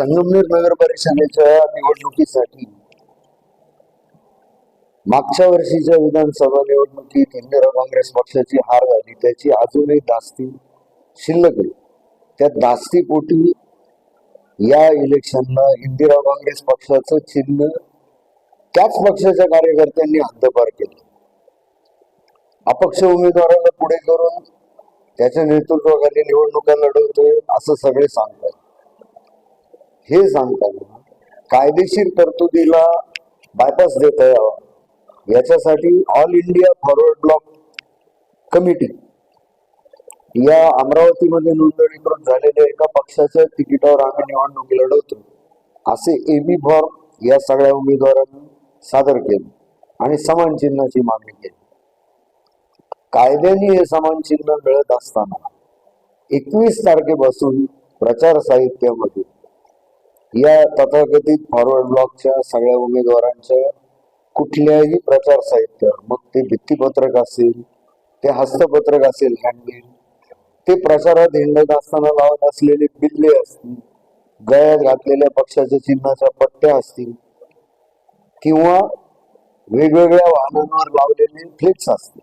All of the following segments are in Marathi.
संगमनेर नगर परिषदेच्या निवडणुकीसाठी मागच्या वर्षीच्या विधानसभा निवडणुकीत इंदिरा काँग्रेस पक्षाची हार झाली. त्याची अजूनही दास्ती शिल्लक आहे. त्या दास्तीपोटी या इलेक्शनला इंदिरा काँग्रेस पक्षाचं चिन्ह त्याच पक्षाच्या कार्यकर्त्यांनी हद्दपार केलं. अपक्ष उमेदवाराला पुढे करून त्याच्या नेतृत्वाखाली निवडणुका लढवतोय असं सगळे सांगतात. हे सांगताना कायदेशीर तरतुदीला बायपास देता यावा याच्यासाठी all India forward bloc committee या अमरावतीमध्ये नोंदणीकृत झालेल्या एका पक्षाच्या तिकिटावर आम्ही निवडणूक लढवतो. असे एबी फॉर्म या सगळ्या उमेदवारांनी सादर केले आणि समान चिन्हाची मागणी केली. कायद्याने हे समान चिन्ह मिळत असताना एकवीस तारखेपासून प्रचार साहित्यामध्ये या तथाकथित फॉरवर्ड ब्लॉकच्या सगळ्या उमेदवारांच्या कुठल्याही प्रचार साहित्य मग ते भित्तीपत्रक असेल ते हस्तपत्रक असेल हँडबिल ते प्रचारात हिंडत असताना लावत असलेले बिल्ले असतील गळ्यात घातलेल्या पक्षाच्या चिन्हाच्या पट्ट्या असतील किंवा वेगवेगळ्या वाहनांवर लावलेले फ्लेक्स असतील.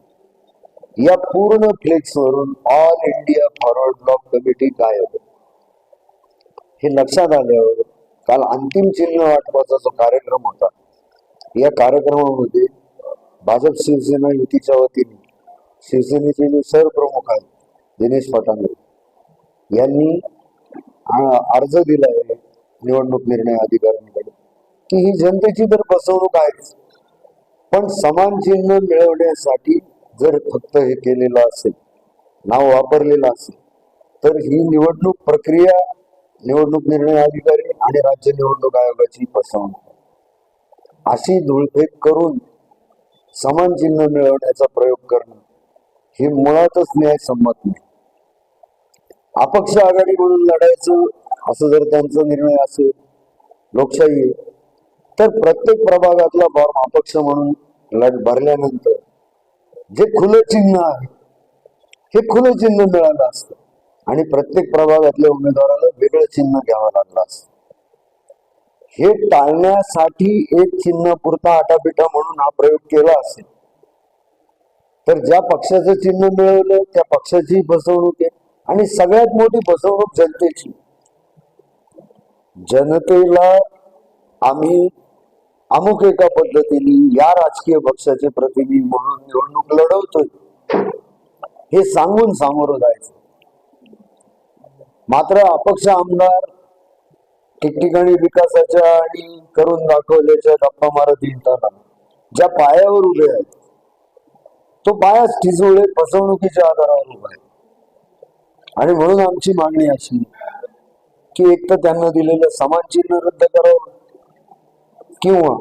या पूर्ण फ्लेक्सवरून all India forward bloc committee गायब. हे लक्षात आल्यावर काल अंतिम चिन्ह वाटपाचा जो कार्यक्रम होता या कार्यक्रमामध्ये भाजप शिवसेना युतीच्या वतीने शिवसेनेचे जे सरप्रमुख आहेत दिनेश पटांगे यांनी अर्ज दिला आहे निवडणूक निर्णय अधिकाऱ्यांकडे की ही जनतेची तर फसवणूक आहेच. पण समान चिन्ह मिळवण्यासाठी जर फक्त हे केलेलं असेल नाव वापरलेलं असेल तर ही निवडणूक प्रक्रिया निवडणूक निर्णय अधिकारी आणि राज्य निवडणूक आयोगाची फसवणूक. अशी धुळफेक करून समान चिन्ह मिळवण्याचा प्रयोग करणं हे मुळातच न्यायसम्मत नाही. अपक्ष आघाडी म्हणून लढायचं असं जर त्यांचा निर्णय असेल लोकशाही तर प्रत्येक प्रभागातला फॉर्म अपक्ष म्हणून लढ भरल्यानंतर जे खुलं चिन्ह आहे हे खुलं चिन्ह मिळालं असतं. आणि प्रत्येक प्रभागातल्या उमेदवाराला वेगळं चिन्ह घ्यावं लागलं हे टाळण्यासाठी एक चिन्ह पुरता आटापिटा म्हणून हा प्रयोग केला असेल. तर ज्या पक्षाचं चिन्ह मिळवलं त्या पक्षाची फसवणूक आहे. आणि सगळ्यात मोठी फसवणूक जनतेची. जनतेला आम्ही अमुक एका पद्धतीने या राजकीय पक्षाचे प्रतिनिधी म्हणून निवडणूक लढवतोय. हे सांगून सामोरं जायचं. मात्र अपक्ष आमदार ठिकठिकाणी विकासाच्या आणि करून दाखवल्याच्या गप्पा मारत येताना ज्या पायावर उभे आहेत तो पायाच ठिसूळे फसवणुकीच्या आधारावर उभा आहे. आणि म्हणून आमची मागणी अशी की एक तर त्यांना दिलेलं समान चिन्ह रद्द करावं किंवा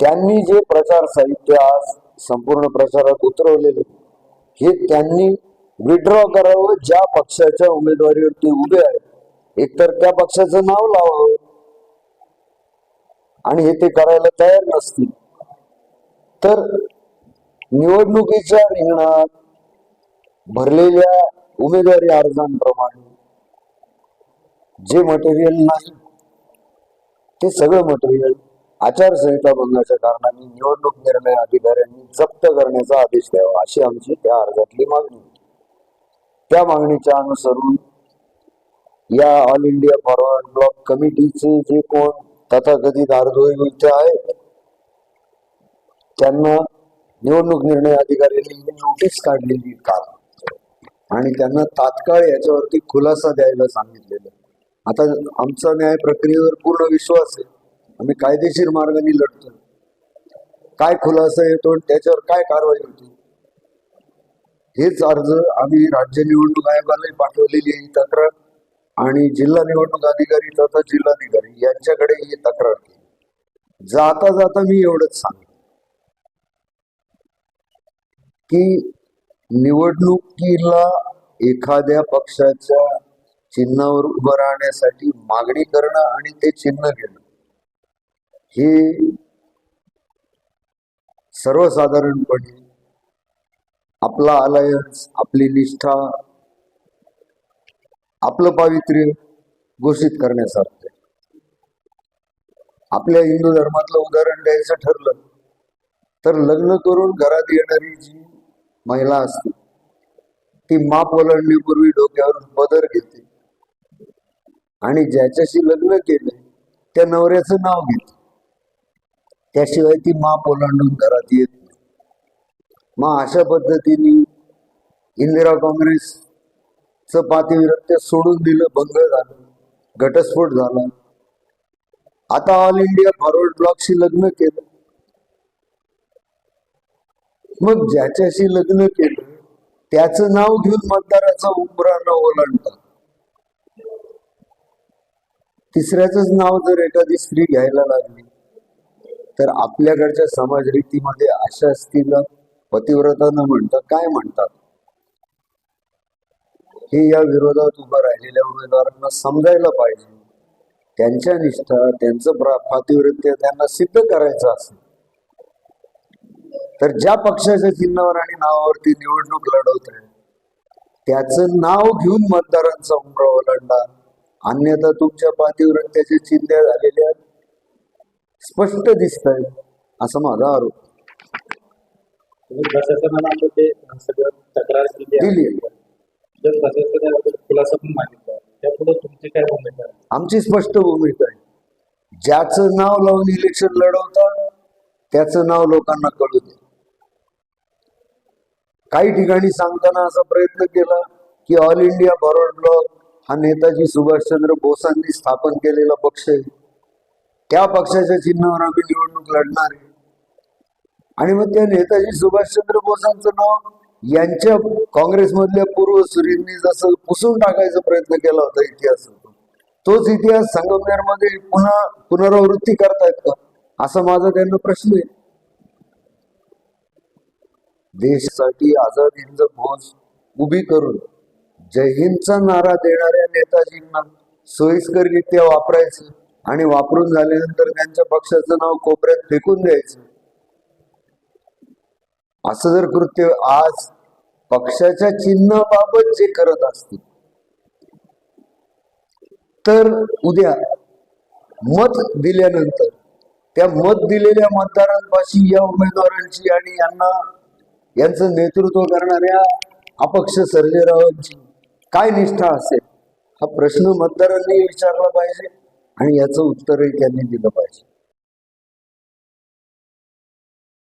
त्यांनी जे प्रचार साहित्य आज संपूर्ण प्रचारात उतरवलेले हे त्यांनी विड्रॉ करावं ज्या पक्षाच्या उमेदवारीवर ते उभे आहेत एकतर त्या पक्षाचं नाव लावावं. आणि हे ते करायला तयार नसतील. तर निवडणुकीच्या रिंगणात भरलेल्या उमेदवारी अर्जांप्रमाणे जे मटेरियल नाही ते सगळं मटेरियल आचारसंहिता भंगाच्या कारणाने निवडणूक निर्णय अधिकाऱ्यांनी जप्त करण्याचा आदेश द्यावा अशी आमची त्या अर्जातली मागणी होती. त्या मागणीच्या अनुसरून या ऑल इंडिया फॉरवर्ड ब्लॉक कमिटीचे जे कोण तथाकथित अर्धविरुद्ध आहेत त्यांना निवडणूक निर्णय अधिकाऱ्यांनी नोटीस काढलेली का? आणि त्यांना तात्काळ याच्यावरती खुलासा द्यायला सांगितलेलं. आता आमचा न्याय प्रक्रियेवर पूर्ण विश्वास आहे. आम्ही कायदेशीर मार्गाने लढतो काय खुलासा येतो त्याच्यावर काय कारवाई होती? हेच अर्ज आम्ही राज्य निवडणूक आयोगालाही पाठवलेली आहे ही तक्रार. आणि जिल्हा निवडणूक अधिकारी तथा जिल्हाधिकारी यांच्याकडे ही तक्रार केली. जाता जाता मी एवढंच सांग की निवडणुकीला एखाद्या पक्षाच्या चिन्हावर उभं राहण्यासाठी मागणी करणं आणि ते चिन्ह घेणं हे सर्वसाधारणपणे आपला अलायन्स आपली निष्ठा आपलं पावित्र्य घोषित करण्यासारखं. आपल्या हिंदू धर्मातलं उदाहरण द्यायचं ठरलं तर लग्न करून घरात येणारी जी महिला असते ती माप ओलांडण्यापूर्वी डोक्यावरून पदर घेते आणि ज्याच्याशी लग्न केले त्या नवऱ्याचं नाव घेते. त्याशिवाय ती माप ओलांडून घरात येत मग अशा पद्धतीने इंदिरा काँग्रेसचं पातिविरत्य सोडून दिलं भंग झालं घटस्फोट झाला. आता ऑल इंडिया फॉरवर्ड ब्लॉकशी लग्न केलं. मग ज्याच्याशी लग्न केलं त्याचं नाव घेऊन मतदाराचा उमरा ओलांडतात तिसऱ्याच नाव जर एखादी स्त्री घ्यायला लागली तर आपल्याकडच्या समाज रीतीमध्ये अशा स्त्रीला पतिव्रता न म्हणता काय म्हणतात? हे या विरोधात उभं राहिलेल्या उमेदवारांना समजायला पाहिजे. त्यांच्या निष्ठा त्यांचं पातिवृत्त त्यांना सिद्ध करायचं असेल. तर ज्या पक्षाच्या चिन्हावर आणि नावावरती निवडणूक लढवत आहे त्याचं नाव घेऊन मतदारांचा उमरा ओलांडा. अन्यथा तुमच्या पातिव्रत्याचे चिन्ह झालेल्या स्पष्ट दिसत आहेत असा माझा आरोप. तुम्ही प्रशासनाला आता ते सगळं तक्रार केली आहे. दिली. जर प्रशासनाने खुलासा पण मागितला त्यापुढे तुमची काय भूमिका आहे? आमची स्पष्ट भूमिका आहे. ज्याचं नाव लावून इलेक्शन लढवतात त्याचं नाव लोकांना कळू दे. काही ठिकाणी सांगताना असा प्रयत्न केला की ऑल इंडिया फॉरवर्ड ब्लॉक हा नेताजी सुभाषचंद्र बोसांनी स्थापन केलेला पक्ष आहे. त्या पक्षाच्या चिन्हावर आम्ही निवडणूक लढणार आहे. आणि मग त्या नेताजी सुभाषचंद्र बोसांचं नाव यांच्या काँग्रेसमधल्या पूर्वसुरींनी जसं पुसून टाकायचा प्रयत्न केला होता इतिहास तोच इतिहास संगमनेरमध्ये पुन्हा पुनरावृत्ती करतायत का? असा माझा त्यांना प्रश्न आहे. देशासाठी आझाद हिंद फौज उभी करून जय हिंदचा नारा देणाऱ्या नेताजींना सोयीस्कररित्या वापरायचं आणि वापरून झाल्यानंतर त्यांच्या पक्षाचं नाव कोपऱ्यात फेकून द्यायचं. असं जर कृत्य आज पक्षाच्या चिन्हाबाबत जे करत असतील तर उद्या मत दिल्यानंतर त्या मत दिलेल्या मतदारांपाशी या उमेदवारांची आणि यांना यांचं नेतृत्व करणाऱ्या अपक्ष सर्जेरावांची काय निष्ठा असेल हा प्रश्न मतदारांनी विचारला पाहिजे आणि याचं उत्तरही त्यांनी दिलं पाहिजे.